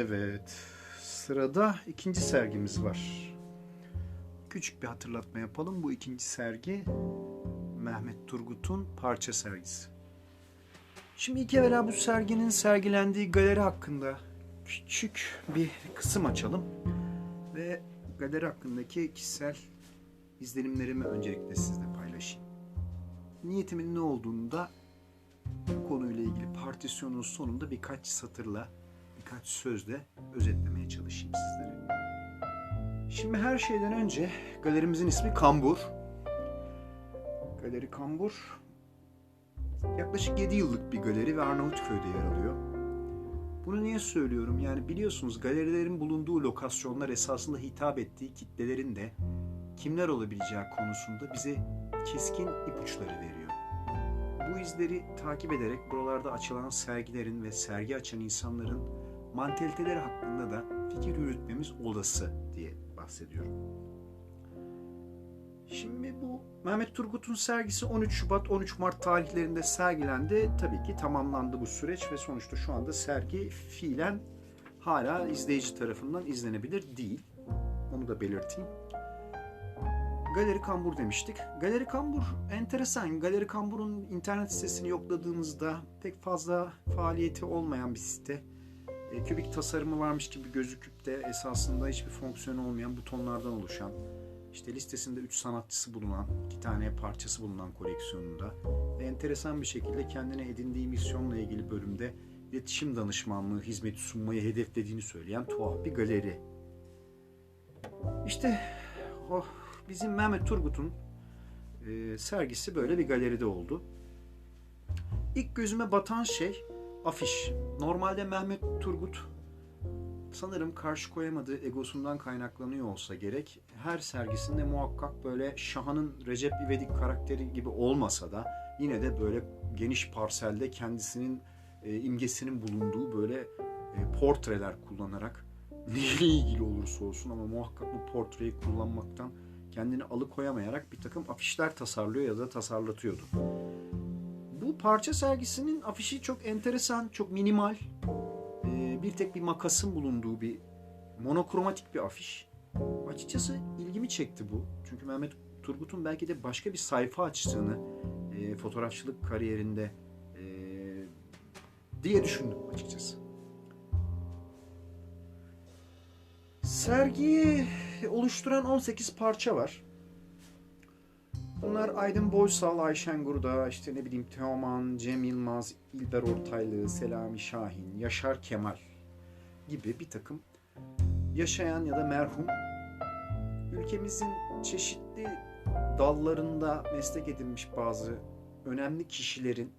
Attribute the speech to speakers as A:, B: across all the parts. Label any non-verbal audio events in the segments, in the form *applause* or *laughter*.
A: Evet, sırada ikinci sergimiz var. Küçük bir hatırlatma yapalım. Bu ikinci sergi Mehmet Turgut'un parça sergisi. Şimdi ilk evvela bu serginin sergilendiği galeri hakkında küçük bir kısım açalım. Ve galeri hakkındaki kişisel izlenimlerimi öncelikle sizle paylaşayım. Niyetimin ne olduğunu da konuyla ilgili partisyonun sonunda birkaç satırla, birkaç sözle özetlemeye çalışayım sizlere. Şimdi her şeyden önce galerimizin ismi Kambur. Galeri Kambur yaklaşık 7 yıllık bir galeri ve Arnavutköy'de yer alıyor. Bunu niye söylüyorum? Yani biliyorsunuz galerilerin bulunduğu lokasyonlar esasında hitap ettiği kitlelerin de kimler olabileceği konusunda bize keskin ipuçları veriyor. Bu izleri takip ederek buralarda açılan sergilerin ve sergi açan insanların mantaliteleri hakkında da fikir yürütmemiz olası diye bahsediyorum. Şimdi bu Mehmet Turgut'un sergisi 13 Şubat 13 Mart tarihlerinde sergilendi. Tabii ki tamamlandı bu süreç ve sonuçta şu anda sergi fiilen hala izleyici tarafından izlenebilir değil. Onu da belirteyim. Galeri Kambur demiştik. Galeri Kambur enteresan. Galeri Kambur'un internet sitesini yokladığımızda pek fazla faaliyeti olmayan bir site. E, kübik tasarımı varmış gibi gözüküp de esasında hiçbir fonksiyonu olmayan butonlardan oluşan, işte listesinde 3 sanatçısı bulunan, 2 tane parçası bulunan koleksiyonunda ve enteresan bir şekilde kendine edindiği misyonla ilgili bölümde iletişim danışmanlığı hizmeti sunmayı hedeflediğini söyleyen tuhaf bir galeri. İşte o bizim Mehmet Turgut'un e, sergisi böyle bir galeride oldu. İlk gözüme batan şey afiş. Normalde Mehmet Turgut sanırım karşı koyamadığı egosundan kaynaklanıyor olsa gerek. Her sergisinde muhakkak böyle Şahan'ın Recep İvedik karakteri gibi olmasa da yine de böyle geniş parselde kendisinin e, imgesinin bulunduğu böyle e, portreler kullanarak *laughs* neyle ilgili olursa olsun ama muhakkak bu portreyi kullanmaktan kendini alıkoyamayarak bir takım afişler tasarlıyor ya da tasarlatıyordu. Bu parça sergisinin afişi çok enteresan, çok minimal. Ee, bir tek bir makasın bulunduğu bir monokromatik bir afiş. Açıkçası ilgimi çekti bu. Çünkü Mehmet Turgut'un belki de başka bir sayfa açtığını e, fotoğrafçılık kariyerinde e, diye düşündüm açıkçası. Sergiyi oluşturan 18 parça var. Bunlar Aydın Boysal, Ayşen Gurda, işte ne bileyim Teoman, Cem Yılmaz, İlber Ortaylı, Selami Şahin, Yaşar Kemal gibi bir takım yaşayan ya da merhum ülkemizin çeşitli dallarında meslek edinmiş bazı önemli kişilerin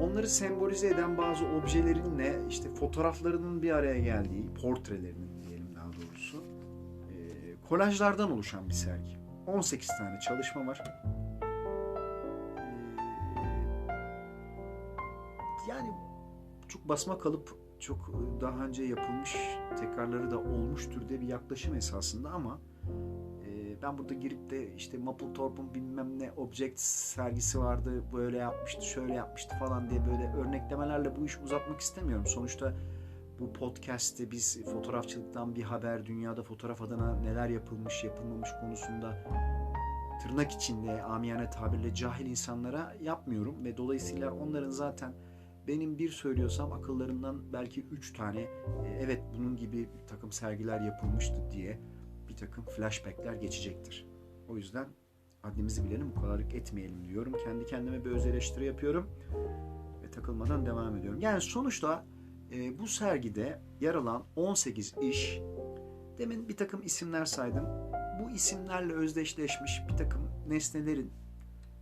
A: onları sembolize eden bazı objelerinle işte fotoğraflarının bir araya geldiği portrelerinin diyelim daha doğrusu kolajlardan oluşan bir sergi. 18 tane çalışma var. Yani çok basma kalıp çok daha önce yapılmış tekrarları da olmuştur diye bir yaklaşım esasında ama ben burada girip de işte Mapplethorpe'un bilmem ne object sergisi vardı böyle yapmıştı şöyle yapmıştı falan diye böyle örneklemelerle bu işi uzatmak istemiyorum. Sonuçta bu podcast'te biz fotoğrafçılıktan bir haber, dünyada fotoğraf adına neler yapılmış, yapılmamış konusunda tırnak içinde amiyane tabirle cahil insanlara yapmıyorum ve dolayısıyla onların zaten benim bir söylüyorsam akıllarından belki üç tane evet bunun gibi bir takım sergiler yapılmıştı diye bir takım flashbackler geçecektir. O yüzden haddimizi bilelim bu kadarlık etmeyelim diyorum. Kendi kendime bir öz eleştiri yapıyorum ve takılmadan devam ediyorum. Yani sonuçta e, bu sergide yer alan 18 iş, demin bir takım isimler saydım. Bu isimlerle özdeşleşmiş bir takım nesnelerin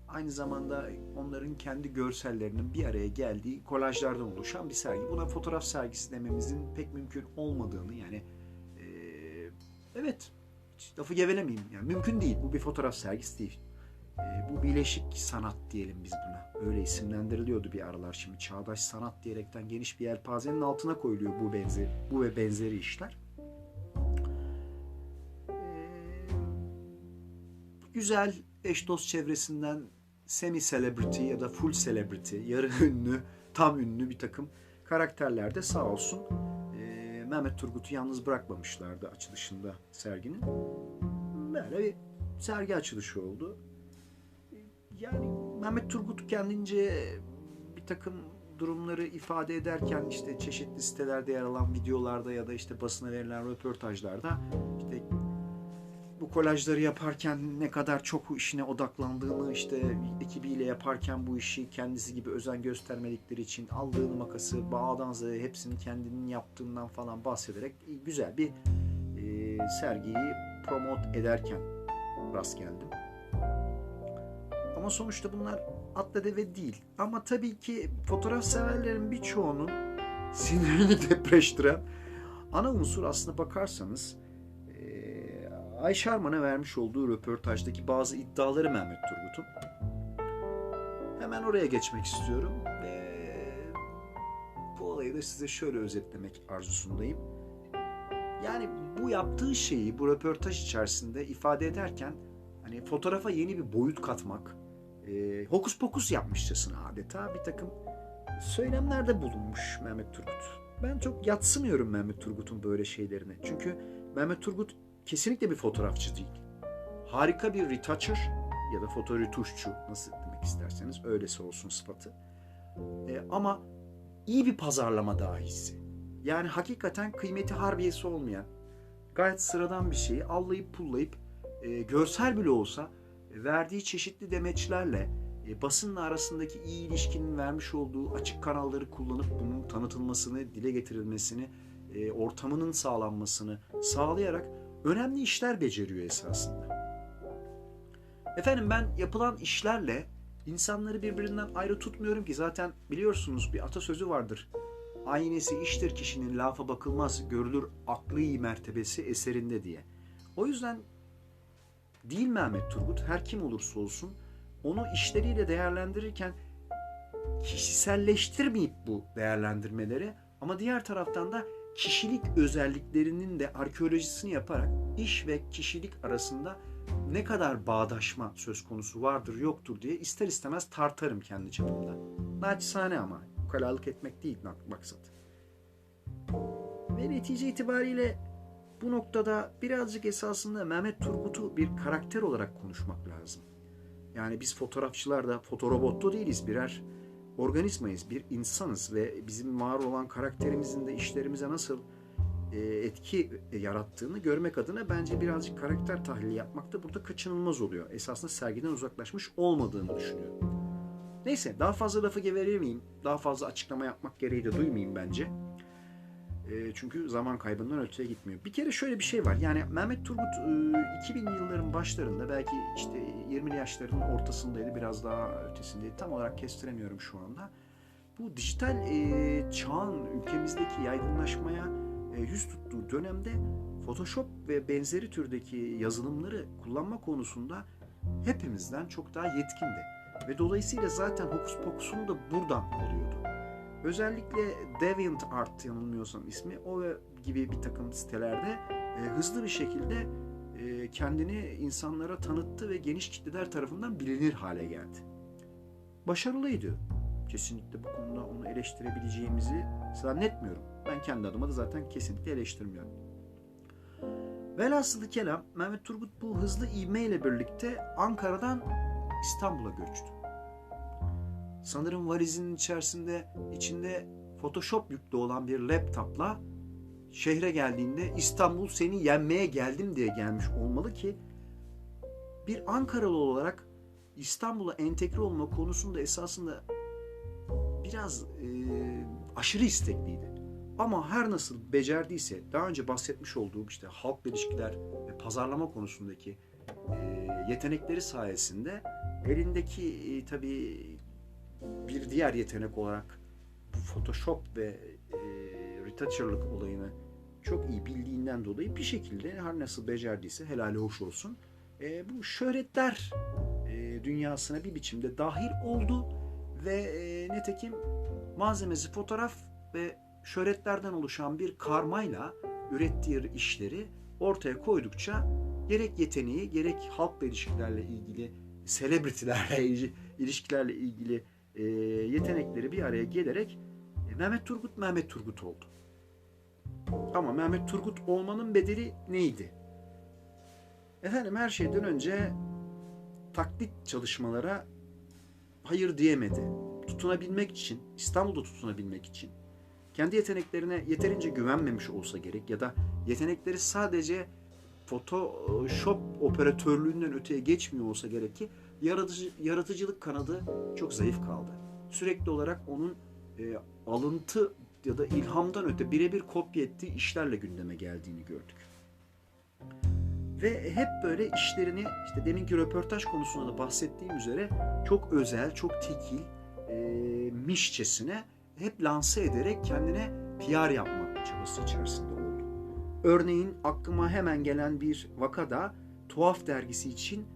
A: aynı zamanda onların kendi görsellerinin bir araya geldiği kolajlardan oluşan bir sergi. Buna fotoğraf sergisi dememizin pek mümkün olmadığını yani e, evet lafı gevelemeyeyim yani mümkün değil. Bu bir fotoğraf sergisi değil. E, bu bileşik sanat diyelim biz buna. Öyle isimlendiriliyordu bir aralar. Şimdi çağdaş sanat diyerekten geniş bir yelpazenin altına koyuluyor bu benzeri bu ve benzeri işler. güzel eş dost çevresinden semi celebrity ya da full celebrity, yarı *laughs* ünlü, tam ünlü bir takım karakterler de sağ olsun e, Mehmet Turgut'u yalnız bırakmamışlardı açılışında serginin. Böyle bir sergi açılışı oldu. Yani Mehmet Turgut kendince bir takım durumları ifade ederken işte çeşitli sitelerde yer alan videolarda ya da işte basına verilen röportajlarda işte bu kolajları yaparken ne kadar çok işine odaklandığını işte ekibiyle yaparken bu işi kendisi gibi özen göstermedikleri için aldığını makası bağdan zaya hepsini kendinin yaptığından falan bahsederek güzel bir e, sergiyi promote ederken rast geldim. Ama sonuçta bunlar atla deve değil. Ama tabii ki fotoğraf severlerin birçoğunun sinirini *laughs* depreştiren ana unsur aslında bakarsanız Ayşe Arman'a vermiş olduğu röportajdaki bazı iddiaları Mehmet Turgut'un. Hemen oraya geçmek istiyorum. Ve bu olayı da size şöyle özetlemek arzusundayım. Yani bu yaptığı şeyi bu röportaj içerisinde ifade ederken hani fotoğrafa yeni bir boyut katmak, e, hokus pokus yapmışçasına adeta bir takım söylemlerde bulunmuş Mehmet Turgut. Ben çok yatsımıyorum Mehmet Turgut'un böyle şeylerine. Çünkü Mehmet Turgut kesinlikle bir fotoğrafçı değil. Harika bir retoucher ya da fotoretuşçu nasıl demek isterseniz öylesi olsun sıfatı. E, ama iyi bir pazarlama dahisi. Yani hakikaten kıymeti harbiyesi olmayan, gayet sıradan bir şeyi allayıp pullayıp e, görsel bile olsa verdiği çeşitli demeçlerle e, basınla arasındaki iyi ilişkinin vermiş olduğu açık kanalları kullanıp bunun tanıtılmasını, dile getirilmesini, e, ortamının sağlanmasını sağlayarak önemli işler beceriyor esasında. Efendim ben yapılan işlerle insanları birbirinden ayrı tutmuyorum ki zaten biliyorsunuz bir atasözü vardır. Aynesi iştir kişinin lafa bakılmaz görülür aklı mertebesi eserinde diye. O yüzden değil Mehmet Turgut her kim olursa olsun onu işleriyle değerlendirirken kişiselleştirmeyip bu değerlendirmeleri ama diğer taraftan da kişilik özelliklerinin de arkeolojisini yaparak iş ve kişilik arasında ne kadar bağdaşma söz konusu vardır yoktur diye ister istemez tartarım kendi çapımda. Naçizane ama ukalalık etmek değil maksat. Ve netice itibariyle bu noktada birazcık esasında Mehmet Turgut'u bir karakter olarak konuşmak lazım. Yani biz fotoğrafçılar da fotorobotlu değiliz birer organizmayız, bir insanız ve bizim var olan karakterimizin de işlerimize nasıl e, etki yarattığını görmek adına bence birazcık karakter tahlili yapmak da burada kaçınılmaz oluyor. Esasında sergiden uzaklaşmış olmadığını düşünüyorum. Neyse daha fazla lafı gevelemeyeyim. Daha fazla açıklama yapmak gereği de duymayayım bence. E, çünkü zaman kaybından öteye gitmiyor. Bir kere şöyle bir şey var. Yani Mehmet Turgut 2000 e, yılların başlarında belki işte 20'li yaşlarının ortasındaydı. Biraz daha ötesindeydi. Tam olarak kestiremiyorum şu anda. Bu dijital e, çağın ülkemizdeki yaygınlaşmaya yüz tuttuğu dönemde Photoshop ve benzeri türdeki yazılımları kullanma konusunda hepimizden çok daha yetkindi. Ve dolayısıyla zaten hokus pokusunu da buradan alıyordu. Özellikle DeviantArt yanılmıyorsam ismi o gibi bir takım sitelerde e, hızlı bir şekilde e, kendini insanlara tanıttı ve geniş kitleler tarafından bilinir hale geldi. Başarılıydı. Kesinlikle bu konuda onu eleştirebileceğimizi zannetmiyorum. Ben kendi adıma da zaten kesinlikle eleştirmiyorum. Velhasılı kelam Mehmet Turgut bu hızlı ivme ile birlikte Ankara'dan İstanbul'a göçtü. Sanırım valizinin içerisinde içinde Photoshop yüklü olan bir laptopla şehre geldiğinde İstanbul seni yenmeye geldim diye gelmiş olmalı ki bir Ankaralı olarak İstanbul'a entegre olma konusunda esasında biraz e, aşırı istekliydi. Ama her nasıl becerdiyse daha önce bahsetmiş olduğum işte halk ilişkiler ve pazarlama konusundaki e, yetenekleri sayesinde elindeki e, tabii bir diğer yetenek olarak bu Photoshop ve e, retoucherlık olayını çok iyi bildiğinden dolayı bir şekilde her nasıl becerdiyse helali hoş olsun. E, bu şöhretler e, dünyasına bir biçimde dahil oldu ve e, netekim malzemesi fotoğraf ve şöhretlerden oluşan bir karmayla ürettiği işleri ortaya koydukça gerek yeteneği gerek halkla ilişkilerle ilgili selebritilerle ilişkilerle ilgili e, yetenekleri bir araya gelerek e, Mehmet Turgut Mehmet Turgut oldu. Ama Mehmet Turgut olmanın bedeli neydi? Efendim her şeyden önce taklit çalışmalara hayır diyemedi. Tutunabilmek için, İstanbul'da tutunabilmek için kendi yeteneklerine yeterince güvenmemiş olsa gerek ya da yetenekleri sadece Photoshop operatörlüğünden öteye geçmiyor olsa gerek ki yaratıcı, yaratıcılık kanadı çok zayıf kaldı. Sürekli olarak onun e, alıntı ya da ilhamdan öte birebir kopya ettiği işlerle gündeme geldiğini gördük. Ve hep böyle işlerini işte deminki röportaj konusunda da bahsettiğim üzere çok özel, çok tekil, e, mişçesine hep lanse ederek kendine PR yapma çabası içerisinde oldu. Örneğin aklıma hemen gelen bir vakada Tuhaf dergisi için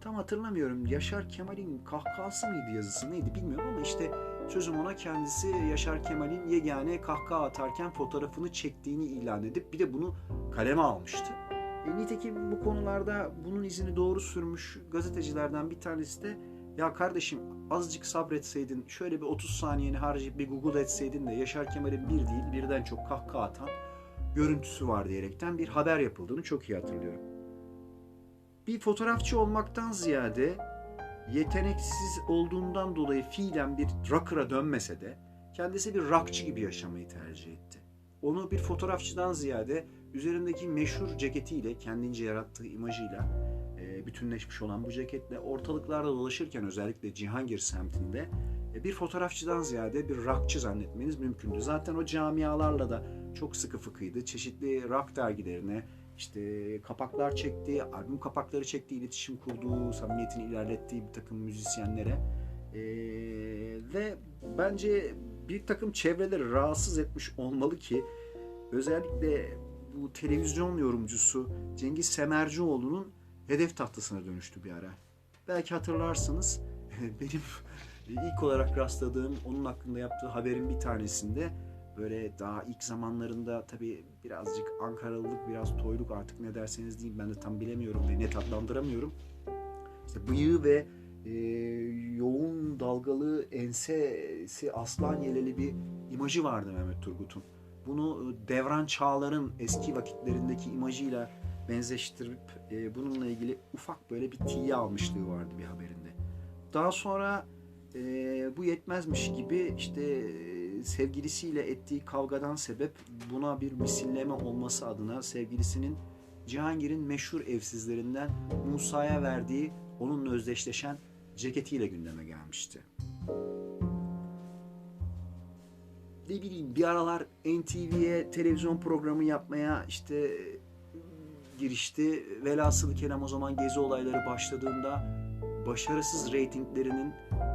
A: tam hatırlamıyorum Yaşar Kemal'in kahkahası mıydı yazısı neydi bilmiyorum ama işte sözüm ona kendisi Yaşar Kemal'in yegane kahkaha atarken fotoğrafını çektiğini ilan edip bir de bunu kaleme almıştı. E, nitekim bu konularda bunun izini doğru sürmüş gazetecilerden bir tanesi de ya kardeşim azıcık sabretseydin şöyle bir 30 saniyeni harcayıp bir Google etseydin de Yaşar Kemal'in bir değil birden çok kahkaha atan görüntüsü var diyerekten bir haber yapıldığını çok iyi hatırlıyorum. Bir fotoğrafçı olmaktan ziyade yeteneksiz olduğundan dolayı fiilen bir rocker'a dönmese de kendisi bir rockçı gibi yaşamayı tercih etti. Onu bir fotoğrafçıdan ziyade üzerindeki meşhur ceketiyle, kendince yarattığı imajıyla e, bütünleşmiş olan bu ceketle ortalıklarda dolaşırken özellikle Cihangir semtinde e, bir fotoğrafçıdan ziyade bir rockçı zannetmeniz mümkündü. Zaten o camialarla da çok sıkı fıkıydı. Çeşitli rock dergilerine işte kapaklar çekti, albüm kapakları çekti, iletişim kurduğu, samimiyetini ilerlettiği bir takım müzisyenlere e, ve bence bir takım çevreleri rahatsız etmiş olmalı ki özellikle bu televizyon yorumcusu Cengiz Semercioğlu'nun hedef tahtasına dönüştü bir ara. Belki hatırlarsınız *laughs* benim ilk olarak rastladığım onun hakkında yaptığı haberin bir tanesinde böyle daha ilk zamanlarında tabii birazcık Ankaralılık, biraz toyluk artık ne derseniz deyin ben de tam bilemiyorum ve net adlandıramıyorum. İşte bıyığı ve e, yoğun dalgalı ensesi aslan yeleli bir imajı vardı Mehmet Turgut'un. Bunu Devran Çağlar'ın eski vakitlerindeki imajıyla benzeştirip e, bununla ilgili ufak böyle bir tiye almışlığı vardı bir haberinde. Daha sonra e, bu yetmezmiş gibi işte e, sevgilisiyle ettiği kavgadan sebep buna bir misilleme olması adına sevgilisinin Cihangir'in meşhur evsizlerinden Musa'ya verdiği onunla özdeşleşen ceketiyle gündeme gelmişti. Ne bileyim bir aralar NTV'ye televizyon programı yapmaya işte girişti. Velhasılı Kerem o zaman gezi olayları başladığında başarısız reytinglerinin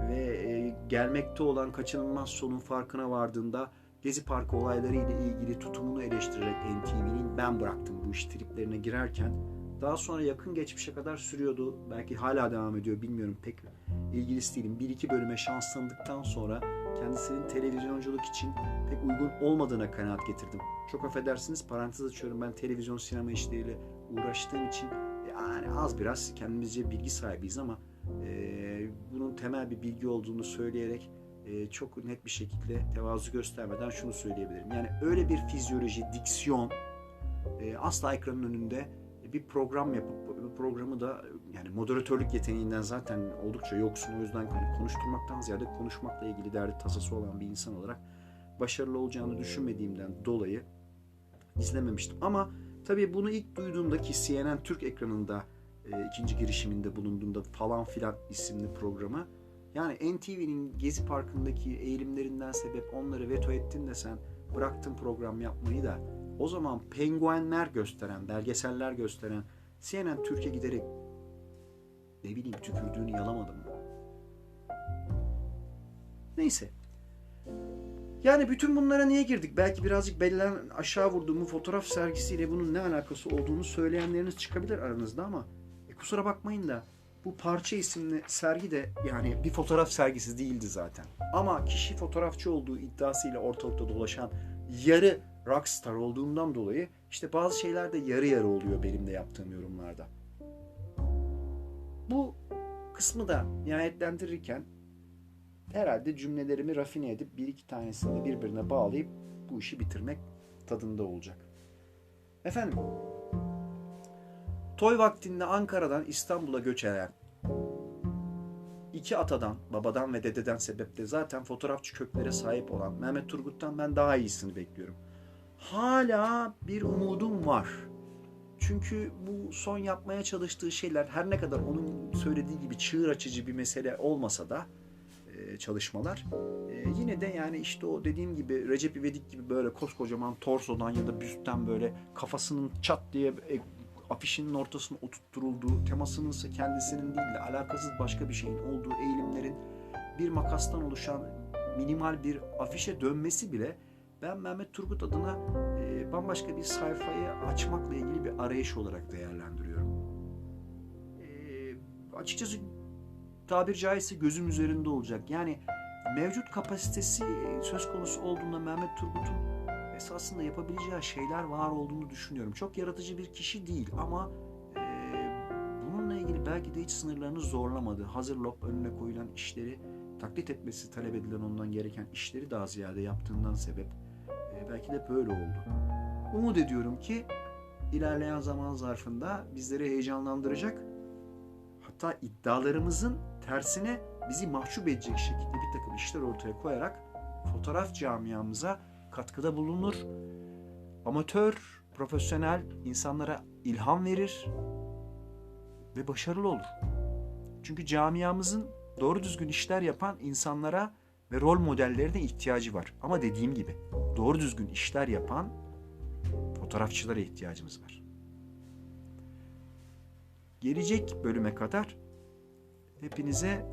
A: ve e, gelmekte olan kaçınılmaz sonun farkına vardığında Gezi Parkı olayları ile ilgili tutumunu eleştirerek NTV'nin ben bıraktım bu iş triplerine girerken daha sonra yakın geçmişe kadar sürüyordu. Belki hala devam ediyor bilmiyorum pek ilgilisi değilim. Bir iki bölüme şans tanıdıktan sonra kendisinin televizyonculuk için pek uygun olmadığına kanaat getirdim. Çok affedersiniz parantez açıyorum ben televizyon sinema işleriyle uğraştığım için yani az biraz kendimizce bilgi sahibiyiz ama temel bir bilgi olduğunu söyleyerek e, çok net bir şekilde tevazu göstermeden şunu söyleyebilirim. Yani öyle bir fizyoloji, diksiyon e, asla ekranın önünde bir program yapıp bu programı da yani moderatörlük yeteneğinden zaten oldukça yoksun. O yüzden hani konuşturmaktan ziyade konuşmakla ilgili derdi tasası olan bir insan olarak başarılı olacağını düşünmediğimden dolayı izlememiştim. Ama tabii bunu ilk duyduğumda ki CNN Türk ekranında e, ikinci girişiminde bulunduğumda falan filan isimli programı yani NTV'nin Gezi Parkı'ndaki eğilimlerinden sebep onları veto ettin de sen bıraktın program yapmayı da o zaman penguenler gösteren, belgeseller gösteren CNN Türkiye giderek ne bileyim tükürdüğünü yalamadım. Neyse. Yani bütün bunlara niye girdik? Belki birazcık belden aşağı vurduğum fotoğraf sergisiyle bunun ne alakası olduğunu söyleyenleriniz çıkabilir aranızda ama kusura bakmayın da bu parça isimli sergi de yani bir fotoğraf sergisi değildi zaten. Ama kişi fotoğrafçı olduğu iddiasıyla ortalıkta dolaşan yarı rockstar olduğumdan dolayı işte bazı şeyler de yarı yarı oluyor benim de yaptığım yorumlarda. Bu kısmı da nihayetlendirirken herhalde cümlelerimi rafine edip bir iki tanesini birbirine bağlayıp bu işi bitirmek tadında olacak. Efendim, toy vaktinde Ankara'dan İstanbul'a göç eden iki atadan, babadan ve dededen sebeple zaten fotoğrafçı köklere sahip olan Mehmet Turgut'tan ben daha iyisini bekliyorum. Hala bir umudum var. Çünkü bu son yapmaya çalıştığı şeyler her ne kadar onun söylediği gibi çığır açıcı bir mesele olmasa da e, çalışmalar e, yine de yani işte o dediğim gibi Recep İvedik gibi böyle koskocaman torsodan ya da büstten böyle kafasının çat diye afişinin ortasına oturtturulduğu, temasının ise kendisinin değil de alakasız başka bir şeyin olduğu eğilimlerin bir makastan oluşan minimal bir afişe dönmesi bile ben Mehmet Turgut adına e, bambaşka bir sayfayı açmakla ilgili bir arayış olarak değerlendiriyorum. E, açıkçası tabir caizse gözüm üzerinde olacak. Yani mevcut kapasitesi söz konusu olduğunda Mehmet Turgut'un esasında yapabileceği şeyler var olduğunu düşünüyorum. Çok yaratıcı bir kişi değil ama e, bununla ilgili belki de hiç sınırlarını zorlamadı. Hazır lop önüne koyulan işleri taklit etmesi talep edilen ondan gereken işleri daha ziyade yaptığından sebep e, belki de böyle oldu. Umut ediyorum ki ilerleyen zaman zarfında bizleri heyecanlandıracak hatta iddialarımızın tersine bizi mahcup edecek şekilde bir takım işler ortaya koyarak fotoğraf camiamıza katkıda bulunur. Amatör, profesyonel insanlara ilham verir ve başarılı olur. Çünkü camiamızın doğru düzgün işler yapan insanlara ve rol modellerine ihtiyacı var. Ama dediğim gibi doğru düzgün işler yapan fotoğrafçılara ihtiyacımız var. Gelecek bölüme kadar hepinize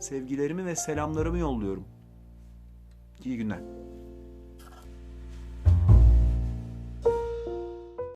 A: sevgilerimi ve selamlarımı yolluyorum. İyi günler.